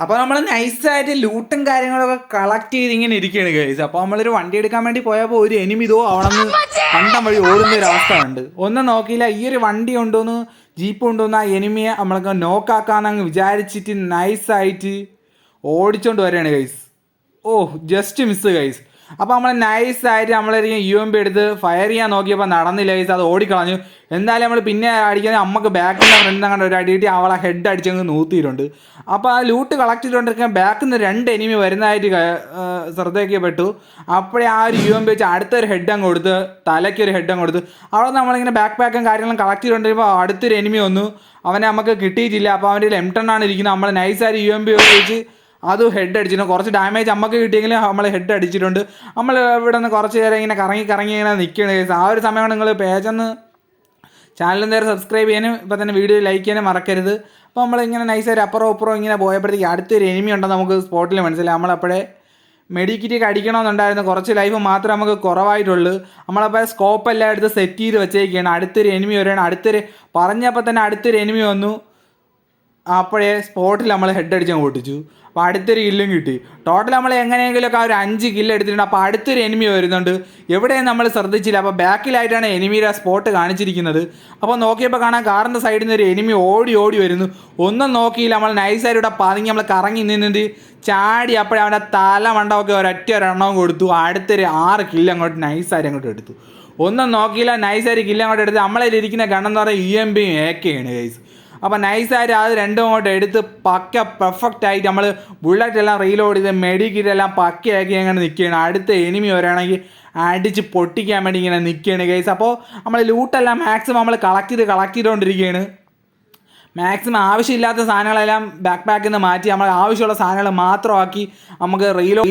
അപ്പോൾ നമ്മൾ നൈസായിട്ട് ലൂട്ടും കാര്യങ്ങളൊക്കെ കളക്ട് ചെയ്ത് ഇങ്ങനെ ഇരിക്കുകയാണ് ഗൈസ് അപ്പോൾ നമ്മളൊരു വണ്ടി എടുക്കാൻ വേണ്ടി പോയപ്പോൾ ഒരു എനിമിതോ അവണെന്ന് കണ്ടം വഴി ഓടുന്ന ഒരു അവസ്ഥ ഉണ്ട് ഒന്നും നോക്കിയില്ല. ഈ ഒരു വണ്ടി ഉണ്ടോന്ന് ജീപ്പ് ഉണ്ടോന്ന് ആ എനിമിയെ നമ്മൾക്ക് നോക്കാക്കാന്ന് അങ്ങ് വിചാരിച്ചിട്ട് നൈസായിട്ട് ഓടിച്ചോണ്ട് വരികയാണ് guys oh just miss guys അപ്പോൾ നമ്മൾ നൈസ് ആയിട്ട് നമ്മളൊരിക്കലും യു എം പി എടുത്ത് ഫയർ ചെയ്യാൻ നോക്കിയപ്പോൾ നടന്നില്ല ഗൈസ് അത് ഓടിക്കളഞ്ഞു. എന്തായാലും നമ്മൾ പിന്നെ അടിക്കുന്നത് അമ്മയ്ക്ക് ബാക്കിൽ നിന്ന് ഫ്രണ്ട് അങ്ങോട്ട് ഒരു അടിയിട്ട് അവളെ ഹെഡ് അടിച്ചങ്ങ് നൂത്തിയിട്ടുണ്ട്. അപ്പോൾ ആ ലൂട്ട് കളക്ട് ചെയ്തുകൊണ്ടിരിക്കാൻ ബാക്കിൽ നിന്ന് രണ്ട് എനിമി വരുന്നതായിട്ട് ശ്രദ്ധയ്ക്കപ്പെട്ടു. അപ്പോഴേ ആ ഒരു യു എം പി വെച്ച് അടുത്തൊരു ഹെഡ് അങ്ങ് കൊടുത്ത് തലയ്ക്ക് ഒരു ഹെഡ് അങ്ങ് കൊടുത്ത് അവിടെ നമ്മളിങ്ങനെ ബാക്ക് പാക്കും കാര്യങ്ങളും കളക്ട് ചെയ്തുകൊണ്ടിരിക്കുമ്പോൾ അടുത്തൊരു എനിമി വന്നു. അവനെ നമുക്ക് കിട്ടിയിട്ടില്ല. അപ്പോൾ അവന്റെ എം ടെണ്ണാണ് ഇരിക്കുന്നത്. നമ്മൾ നൈസായിട്ട് യു എം പി വെച്ച് അത് ഹെഡ് അടിച്ചിട്ടുണ്ട് കുറച്ച് ഡാമേജ് അമ്മയ്ക്ക് കിട്ടിയെങ്കിലും നമ്മൾ ഹെഡ് അടിച്ചിട്ടുണ്ട്. നമ്മൾ ഇവിടെ നിന്ന് കുറച്ച് നേരം ഇങ്ങനെ കറങ്ങി കറങ്ങി ഇങ്ങനെ നിൽക്കുകയാണ് കേസ് ആ ഒരു സമയമാണ് നിങ്ങൾ പേജൊന്ന് ചാനൽ നേരെ സബ്സ്ക്രൈബ് ചെയ്യാനും ഇപ്പം തന്നെ വീഡിയോ ലൈക്ക് ചെയ്യാനും മറക്കരുത്. അപ്പോൾ നമ്മളിങ്ങനെ നൈസായിട്ട് അപ്പുറം അപ്പുറം ഇങ്ങനെ പോയപ്പോഴത്തേക്ക് അടുത്തൊരു എനിമി ഉണ്ടെന്ന് നമുക്ക് സ്പോട്ടിൽ മനസ്സിലായി. നമ്മളപ്പോഴേ മെഡിക്കിറ്റൊക്കെ അടിക്കണമെന്നുണ്ടായിരുന്നു. കുറച്ച് ലൈഫ് മാത്രം നമുക്ക് കുറവായിട്ടുള്ളൂ. നമ്മളപ്പോൾ സ്കോപ്പ് എല്ലാം എടുത്ത് സെറ്റ് ചെയ്ത് വെച്ചേക്കാണ്. അടുത്തൊരു എനിമി വരികയാണ് അടുത്തൊരു പറഞ്ഞപ്പോൾ തന്നെ അടുത്തൊരു എനിമി വന്നു. അപ്പോഴേ സ്പോട്ടിൽ നമ്മൾ ഹെഡ് അടിച്ച് പൊട്ടിച്ചു. അപ്പോൾ അടുത്തൊരു കില്ലും കിട്ടി. ടോട്ടൽ നമ്മൾ എങ്ങനെയെങ്കിലുമൊക്കെ ഒരു അഞ്ച് കില്ല് എടുത്തിട്ടുണ്ട്. അപ്പോൾ അടുത്തൊരു എനിമി വരുന്നുണ്ട്. എവിടെയും നമ്മൾ ശ്രദ്ധിച്ചില്ല. അപ്പോൾ ബാക്കിലായിട്ടാണ് എനിമിയുടെ സ്പോട്ട് കാണിച്ചിരിക്കുന്നത്. അപ്പോൾ നോക്കിയപ്പോൾ കാണാൻ കാറിന്റെ സൈഡിൽ നിന്ന് ഒരു എനിമി ഓടി ഓടി വരുന്നു. ഒന്നും നോക്കിയില്ല. നമ്മൾ നൈസായിട്ട് ഇവിടെ പതുങ്ങി നമ്മൾ കറങ്ങി നിന്നിട്ട് ചാടി അപ്പോഴേ അവന്റെ തല മണ്ടമൊക്കെ ഒരൊറ്റ ഒരെണ്ണവും കൊടുത്തു. അടുത്തൊരു ആറ് കില്ല് അങ്ങോട്ട് നൈസായിട്ട് അങ്ങോട്ട് എടുത്തു. ഒന്നും നോക്കിയില്ല. നൈസായിട്ട് കില്ല് അങ്ങോട്ട് എടുത്ത്. നമ്മളതിലിരിക്കുന്ന എന്ന് പറയുന്നത് ഇ എം ബിയും കെയാണ് ഗൈസ് അപ്പോൾ നൈസായിട്ട് അത് രണ്ടും അങ്ങോട്ട് എടുത്ത് പക്ക പെർഫെക്റ്റ് ആയിട്ട് നമ്മൾ ബുള്ളറ്റ് എല്ലാം റീലോഡ് ചെയ്ത് മെഡിക്കിറ്റ് എല്ലാം പക്കയാക്കി അങ്ങനെ നിൽക്കുകയാണ് അടുത്ത എനിമി വരാണെങ്കിൽ അടിച്ച് പൊട്ടിക്കാൻ വേണ്ടി ഇങ്ങനെ നിൽക്കുകയാണ് ഗൈസ് അപ്പോൾ നമ്മൾ ലൂട്ടെല്ലാം മാക്സിമം നമ്മൾ കളക്ട് ചെയ്ത് കളക്ട് ചെയ്തുകൊണ്ടിരിക്കുകയാണ് മാക്സിമം ആവശ്യമില്ലാത്ത സാധനങ്ങളെല്ലാം ബാക്ക് പാക്കിൽ നിന്ന് മാറ്റി നമ്മൾ ആവശ്യമുള്ള സാധനങ്ങൾ മാത്രമാക്കി നമുക്ക് റീലോ